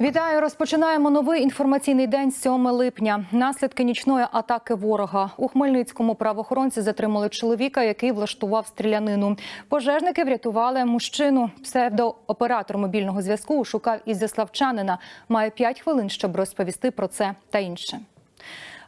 Вітаю! Розпочинаємо новий інформаційний день 7 липня. Наслідки нічної атаки ворога у Хмельницькому правоохоронці затримали чоловіка, який влаштував стрілянину. Пожежники врятували мужчину. Псевдооператор мобільного зв'язку шукав ізяславчанина. Має 5 хвилин, щоб розповісти про це та інше.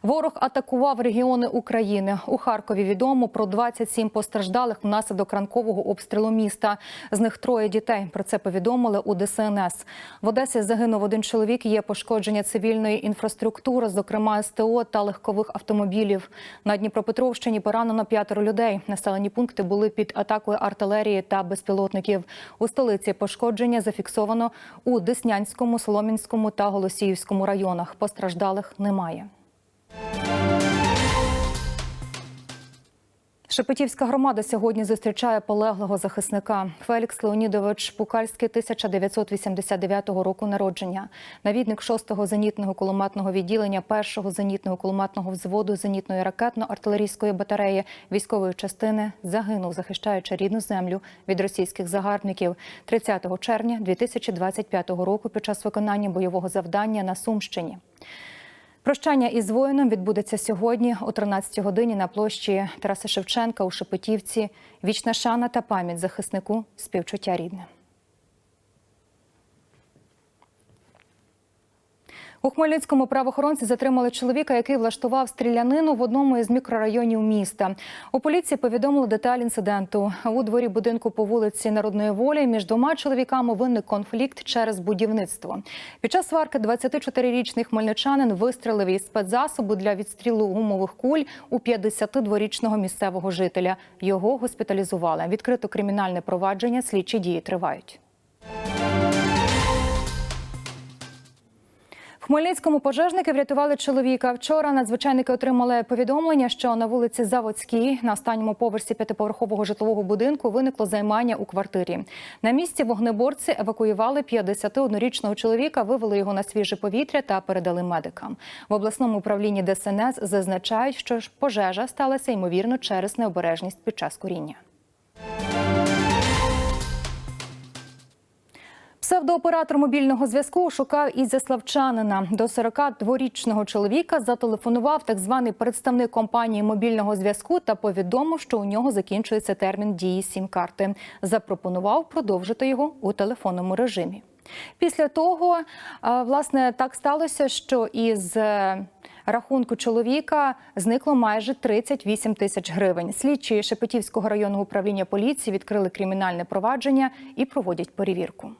Ворог атакував регіони України. У Харкові відомо про 27 постраждалих внаслідок ранкового обстрілу міста. З них троє дітей. Про це повідомили у ДСНС. В Одесі загинув один чоловік. Є пошкодження цивільної інфраструктури, зокрема СТО та легкових автомобілів. На Дніпропетровщині поранено п'ятеро людей. Населені пункти були під атакою артилерії та безпілотників. У столиці пошкодження зафіксовано у Деснянському, Соломінському та Голосіївському районах. Постраждалих немає. Шепетівська громада сьогодні зустрічає полеглого захисника. Фелікс Леонідович Пукальський 1989 року народження. Навідник 6-го зенітного кулеметного відділення 1-го зенітного кулеметного взводу зенітної ракетно-артилерійської батареї військової частини загинув, захищаючи рідну землю від російських загарбників 30 червня 2025 року під час виконання бойового завдання на Сумщині. Прощання із воїном відбудеться сьогодні о 13 годині на площі Тараса Шевченка у Шепетівці. Вічна шана та пам'ять захиснику співчуття рідне. У Хмельницькому правоохоронці затримали чоловіка, який влаштував стрілянину в одному із мікрорайонів міста. У поліції повідомили деталь інциденту. У дворі будинку по вулиці Народної волі між двома чоловіками виник конфлікт через будівництво. Під час сварки 24-річний хмельничанин вистрелив із спецзасобу для відстрілу гумових куль у 52-річного місцевого жителя. Його госпіталізували. Відкрито кримінальне провадження. Слідчі дії тривають. Хмельницькому пожежники врятували чоловіка. Вчора надзвичайники отримали повідомлення, що на вулиці Заводській на останньому поверсі п'ятиповерхового житлового будинку виникло займання у квартирі. На місці вогнеборці евакуювали 51-річного чоловіка, вивели його на свіже повітря та передали медикам. В обласному управлінні ДСНС зазначають, що пожежа сталася ймовірно через необережність під час куріння. Псевдооператор мобільного зв'язку шукав ізяславчанина. До 42-річного чоловіка зателефонував так званий представник компанії мобільного зв'язку та повідомив, що у нього закінчується термін дії сім-карти. Запропонував продовжити його у телефонному режимі. Після того, власне, так сталося, що із е, рахунку чоловіка зникло майже 38 тисяч гривень. Слідчі Шепетівського районного управління поліції відкрили кримінальне провадження і проводять перевірку.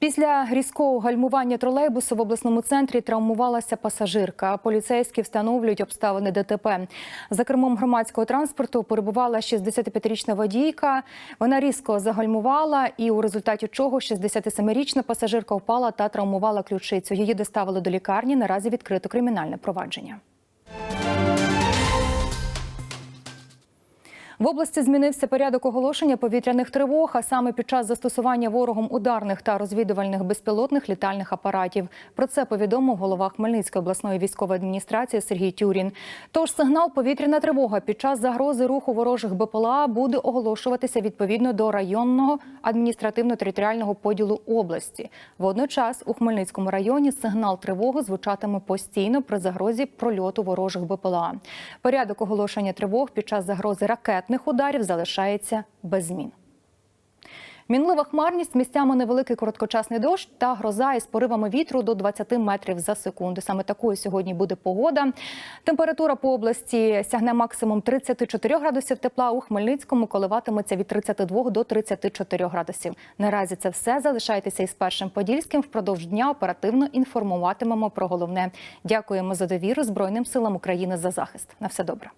Після різкого гальмування тролейбусу в обласному центрі травмувалася пасажирка. Поліцейські встановлюють обставини ДТП. За кермом громадського транспорту перебувала 65-річна водійка. Вона різко загальмувала, і у результаті чого 67-річна пасажирка впала та травмувала ключицю. Її доставили до лікарні. Наразі відкрито кримінальне провадження. В області змінився порядок оголошення повітряних тривог, а саме під час застосування ворогом ударних та розвідувальних безпілотних літальних апаратів. Про це повідомив голова Хмельницької обласної військової адміністрації Сергій Тюрін. Тож сигнал повітряна тривога під час загрози руху ворожих БПЛА буде оголошуватися відповідно до районного адміністративно-територіального поділу області. Водночас у Хмельницькому районі сигнал тривоги звучатиме постійно при загрозі прольоту ворожих БПЛА. Порядок оголошення тривог під час загрози ракет ударів залишається без змін. Мінлива хмарність місцями невеликий короткочасний дощ та гроза із поривами вітру до 20 метрів за секунду. Саме такою сьогодні буде погода. Температура по області сягне максимум 34 градусів тепла. У Хмельницькому коливатиметься від 32 до 34 градусів. Наразі це все. Залишайтеся із першим подільським. Впродовж дня оперативно інформуватимемо про головне. Дякуємо за довіру Збройним силам України за захист. На все добре.